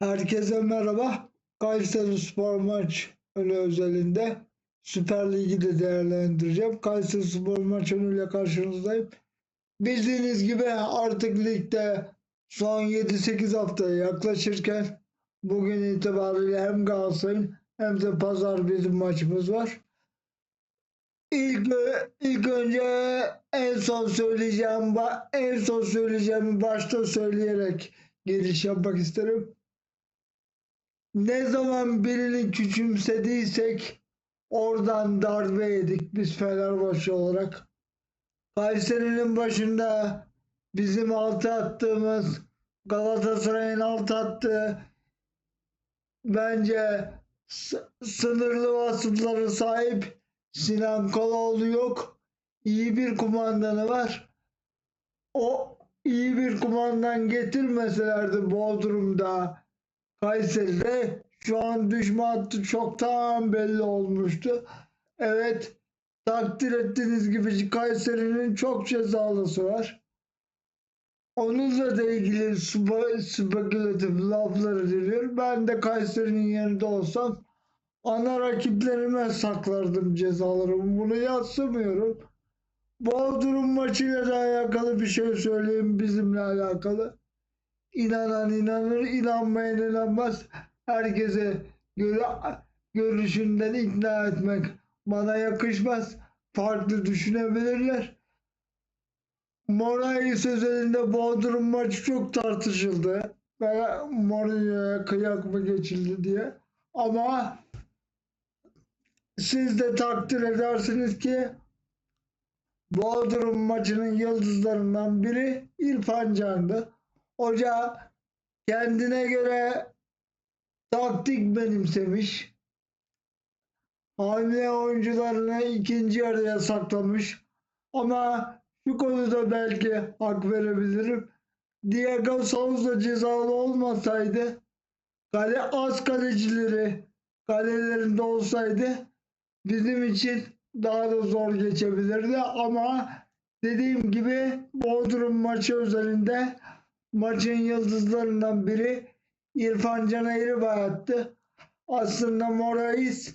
Herkese merhaba. Kayseri Spor maç önü özelinde Süper Lig'i de değerlendireceğim. Kayseri Spor maç önüyle karşınızdayım. Bildiğiniz gibi artık ligde son 7-8 haftaya yaklaşırken bugün itibariyle hem Galatasaray'ın hem de pazar bizim maçımız var. İlk, ilk önce en son söyleyeceğim en son söyleyeceğimi başta söyleyerek giriş yapmak isterim. Ne zaman birini küçümsediysek oradan darbe yedik biz Fenerbahçe olarak. Kayseri'nin başında bizim altı attığımız Galatasaray'ın altı attığı bence sınırlı vasıfları sahip Sinan Koloğlu yok. İyi bir kumandanı var. O iyi bir kumandan getirmeselerdi Bodrum'da Kayseri'de şu an düşme hattı çoktan belli olmuştu. Evet takdir ettiğiniz gibi Kayseri'nin çok cezalısı var. Onunla da ilgili spe- spekülatif lafları diliyor. Ben de Kayseri'nin yerinde olsam ana rakiplerime saklardım cezalarımı. Bunu yatsımıyorum. Bodrum maçıyla da alakalı bir şey söyleyeyim bizimle alakalı. İnanan inanır, inanmayan inanmaz. Herkese göre görüşünden ikna etmek bana yakışmaz. Farklı düşünebilirler. Moraes özelinde Bodrum maçı çok tartışıldı. Ben Mourinho'ya kıyak mı geçildi diye. Ama siz de takdir edersiniz ki Bodrum maçının yıldızlarından biri İrfan Can'dı. Hoca kendine göre taktik benimsemiş. Hamle oyuncularını ikinci yarıya saklamış. Ama şu konuda belki hak verebilirim. Diego Souza cezalı olmasaydı kale az kalecileri kalelerinde olsaydı bizim için daha da zor geçebilirdi ama dediğim gibi Bodrum maçı özelinde maçın yıldızlarından biri İrfan Can Eğribayat'tı. Aslında Morais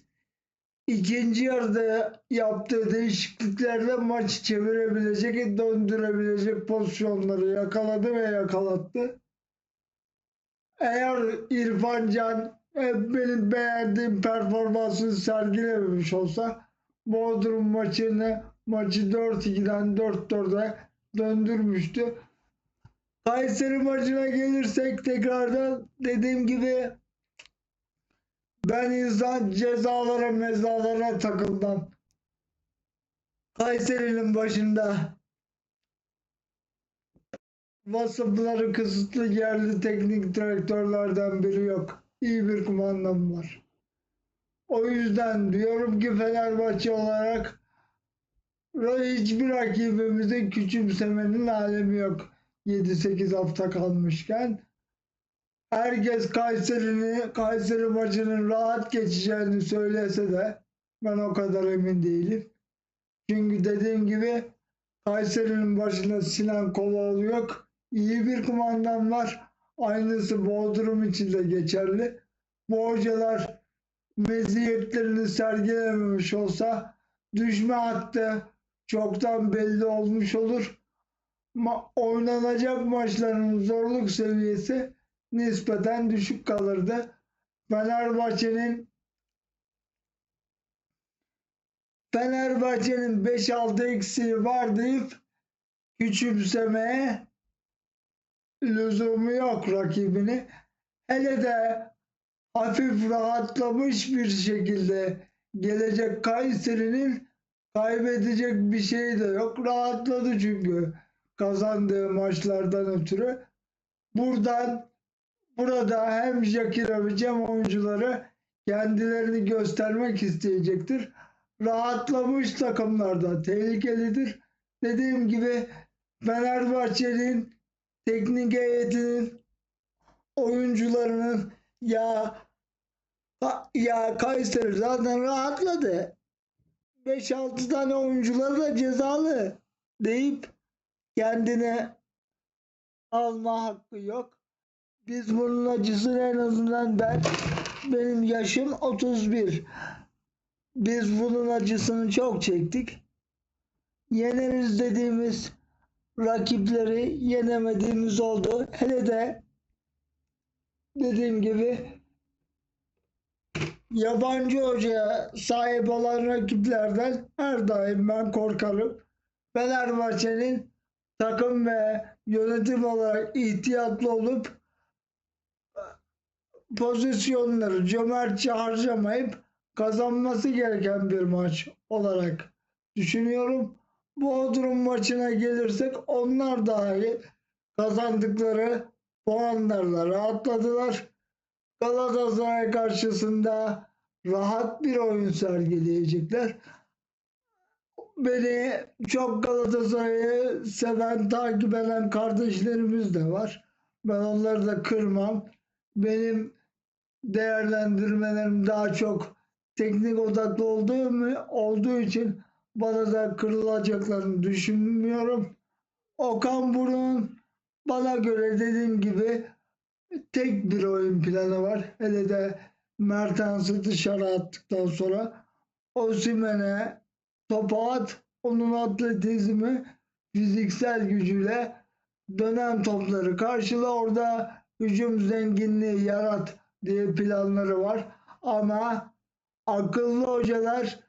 ikinci yarıda yaptığı değişikliklerle maçı çevirebilecek, döndürebilecek pozisyonları yakaladı ve yakalattı. Eğer İrfan Can benim beğendiğim performansını sergilememiş olsa Bodrum maçını maçı 4-2'den 4-4'e döndürmüştü. Kayseri maçına gelirsek tekrardan dediğim gibi ben insan cezalara mezalara takılmam. Kayseri'nin başında vasıfları kısıtlı yerli teknik direktörlerden biri yok. İyi bir kumandan var. O yüzden diyorum ki Fenerbahçe olarak hiçbir rakibimizi küçümsemenin alemi yok. 7-8 hafta kalmışken herkes Kayseri'ni Kayseri maçının rahat geçeceğini söylese de ben o kadar emin değilim. Çünkü dediğim gibi Kayseri'nin başında Sinan Koloğlu yok. İyi bir kumandan var. Aynısı Bodrum için de geçerli. Bu hocalar meziyetlerini sergilememiş olsa düşme hattı çoktan belli olmuş olur. Ma oynanacak maçların zorluk seviyesi nispeten düşük kalırdı. Fenerbahçe'nin Fenerbahçe'nin 5-6 eksiği var deyip küçümsemeye lüzumu yok rakibini. Hele de hafif rahatlamış bir şekilde gelecek Kayseri'nin kaybedecek bir şey de yok. Rahatladı çünkü kazandığı maçlardan ötürü. Buradan burada hem Jakirovic hem oyuncuları kendilerini göstermek isteyecektir. Rahatlamış takımlarda tehlikelidir. Dediğim gibi Fenerbahçe'nin teknik heyetinin oyuncularının ya ya Kayseri zaten rahatladı. 5-6 tane oyuncuları da cezalı deyip kendine alma hakkı yok. Biz bunun acısını en azından ben benim yaşım 31. Biz bunun acısını çok çektik. Yeneriz dediğimiz rakipleri yenemediğimiz oldu. Hele de dediğim gibi yabancı hocaya sahip olan rakiplerden her daim ben korkarım. Fenerbahçe'nin takım ve yönetim olarak ihtiyatlı olup pozisyonları cömertçe harcamayıp kazanması gereken bir maç olarak düşünüyorum. Bodrum maçına gelirsek onlar dahi kazandıkları puanlarla rahatladılar. Galatasaray karşısında rahat bir oyun sergileyecekler. Beni çok Galatasaray'ı seven, takip eden kardeşlerimiz de var. Ben onları da kırmam. Benim değerlendirmelerim daha çok teknik odaklı olduğu, mu- olduğu için bana da kırılacaklarını düşünmüyorum. Okan Buruk'un bana göre dediğim gibi tek bir oyun planı var. Hele de Mertens'i dışarı attıktan sonra Osimhen'e topu at, onun atletizmi fiziksel gücüyle dönen topları karşıla orada hücum zenginliği yarat diye planları var. Ama akıllı hocalar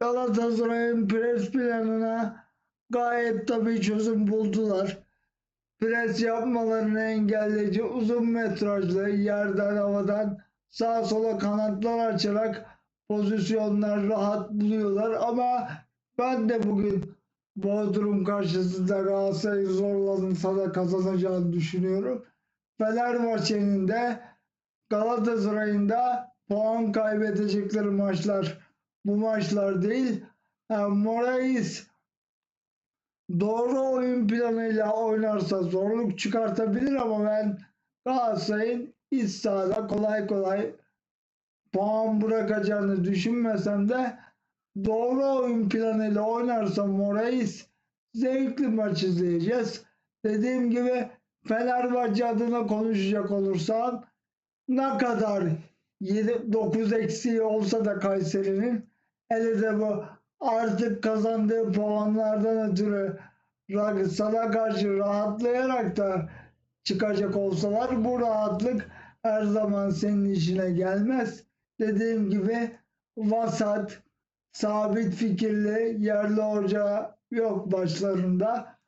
Galatasaray'ın pres planına gayet tabii çözüm buldular. Pres yapmalarını engelleyici uzun metrajlı yerden havadan sağa sola kanatlar açarak pozisyonlar rahat buluyorlar ama ben de bugün Bodrum karşısında Galatasaray'ı zorlanırsa da kazanacağını düşünüyorum. Fenerbahçe'nin de Galatasaray'ın da puan kaybedecekleri maçlar bu maçlar değil. Ha, Morais doğru oyun planıyla oynarsa zorluk çıkartabilir ama ben Galatasaray'ın iç sahada kolay kolay puan bırakacağını düşünmesem de doğru oyun planıyla oynarsa Morais zevkli maç izleyeceğiz. Dediğim gibi Fenerbahçe adına konuşacak olursam ne kadar 9 eksiği olsa da Kayseri'nin hele de bu artık kazandığı puanlardan ötürü sana karşı rahatlayarak da çıkacak olsalar bu rahatlık her zaman senin işine gelmez. Dediğim gibi vasat, sabit fikirli, yerli hoca yok başlarında.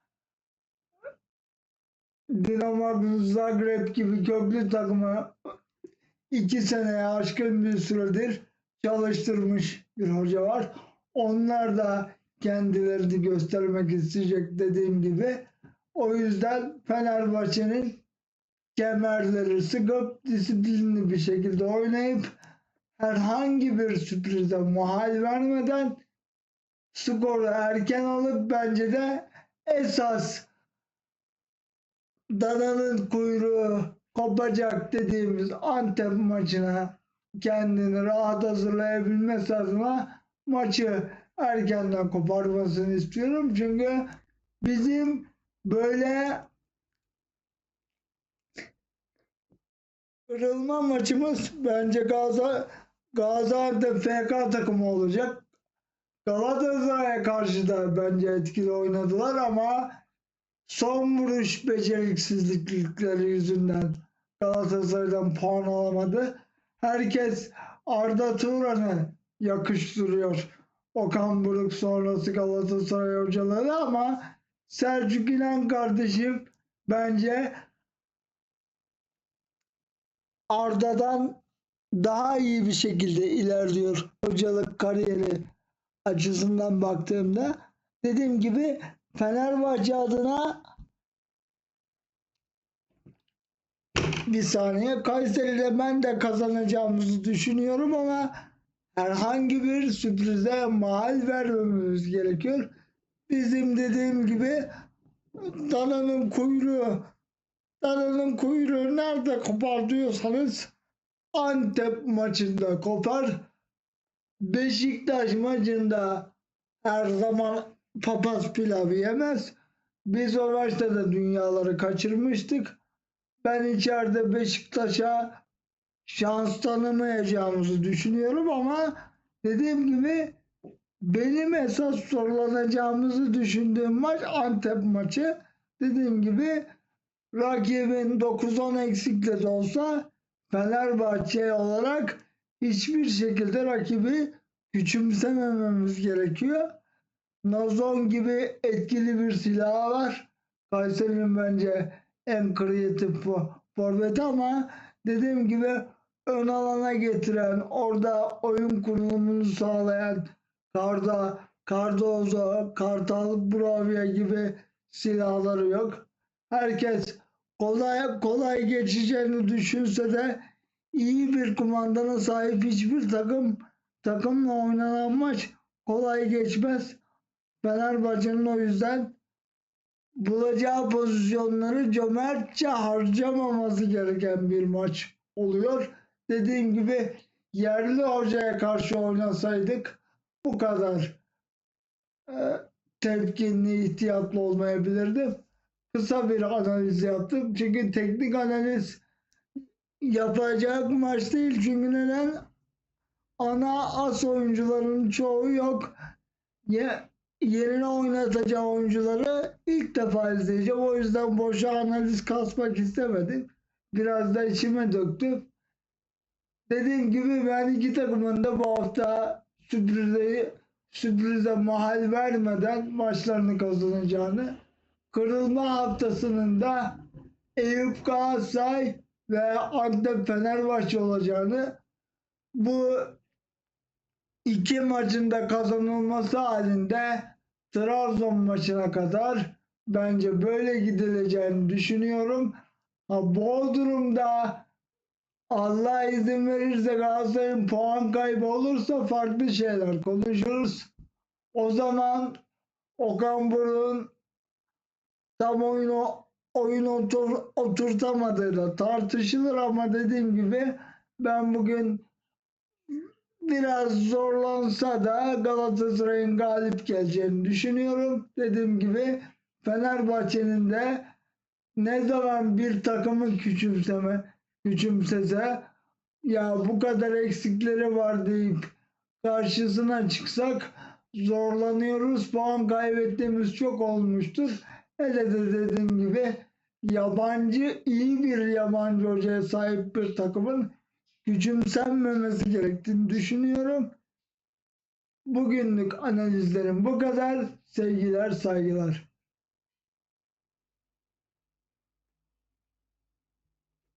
Dinamo Zagreb gibi köklü takımı iki seneye aşkın bir süredir çalıştırmış bir hoca var. Onlar da kendilerini göstermek isteyecek dediğim gibi. O yüzden Fenerbahçe'nin kemerleri sıkıp disiplinli bir şekilde oynayıp herhangi bir sürprize mahal vermeden skoru erken alıp bence de esas dananın kuyruğu kopacak dediğimiz Antep maçına kendini rahat hazırlayabilmesi adına maçı erkenden koparmasını istiyorum. Çünkü bizim böyle kırılma maçımız bence Gaza, Gaziantep FK takımı olacak. Galatasaray'a karşı da bence etkili oynadılar ama son vuruş beceriksizlikleri yüzünden Galatasaray'dan puan alamadı. Herkes Arda Turan'ı yakıştırıyor. Okan Buruk sonrası Galatasaray hocaları ama Selçuk İnan kardeşim bence Arda'dan daha iyi bir şekilde ilerliyor hocalık kariyeri açısından baktığımda. Dediğim gibi Fenerbahçe adına bir saniye Kayseri'de ben de kazanacağımızı düşünüyorum ama herhangi bir sürprize mahal vermememiz gerekiyor. Bizim dediğim gibi dananın kuyruğu dananın kuyruğu nerede kopar diyorsanız Antep maçında kopar. Beşiktaş maçında her zaman papaz pilavı yemez. Biz o maçta da dünyaları kaçırmıştık. ben içeride Beşiktaş'a şans tanımayacağımızı düşünüyorum ama dediğim gibi benim esas zorlanacağımızı düşündüğüm maç Antep maçı. Dediğim gibi rakibin 9-10 eksikle de olsa Fenerbahçe olarak hiçbir şekilde rakibi küçümsemememiz gerekiyor. Nazon gibi etkili bir silahı var. Kayseri'nin bence en kreatif fo- forveti ama dediğim gibi ön alana getiren, orada oyun kurulumunu sağlayan Karda, Cardozo, Kartal, Bravia gibi silahları yok. Herkes kolay kolay geçeceğini düşünse de iyi bir kumandana sahip hiçbir takım takımla oynanan maç kolay geçmez. Fenerbahçe'nin o yüzden bulacağı pozisyonları cömertçe harcamaması gereken bir maç oluyor. Dediğim gibi yerli hocaya karşı oynasaydık bu kadar e, temkinli, ihtiyatlı olmayabilirdim. Kısa bir analiz yaptım. Çünkü teknik analiz yapacak maç değil. Çünkü neden? Ana as oyuncuların çoğu yok. Ye, yerine oynatacağı oyuncuları ilk defa izleyeceğim. O yüzden boşa analiz kasmak istemedim. Biraz da içime döktüm. Dediğim gibi ben iki takımın da bu hafta sürprize, sürprize mahal vermeden maçlarını kazanacağını, kırılma haftasının da Eyüp Galatasaray ve Antep Fenerbahçe olacağını, bu iki maçın da kazanılması halinde Trabzon maçına kadar bence böyle gidileceğini düşünüyorum. Ha, Bodrum'da Allah izin verirse Galatasaray'ın puan kaybı olursa farklı şeyler konuşuruz. O zaman Okan Buruk'un tam oyunu oyun otur, oturtamadığı da tartışılır ama dediğim gibi ben bugün biraz zorlansa da Galatasaray'ın galip geleceğini düşünüyorum. Dediğim gibi Fenerbahçe'nin de ne zaman bir takımı küçümseme küçümsese ya bu kadar eksikleri var deyip karşısına çıksak zorlanıyoruz. Puan kaybettiğimiz çok olmuştur. Hele de dediğim gibi yabancı iyi bir yabancı hocaya sahip bir takımın küçümsenmemesi gerektiğini düşünüyorum. Bugünlük analizlerim bu kadar. Sevgiler, saygılar.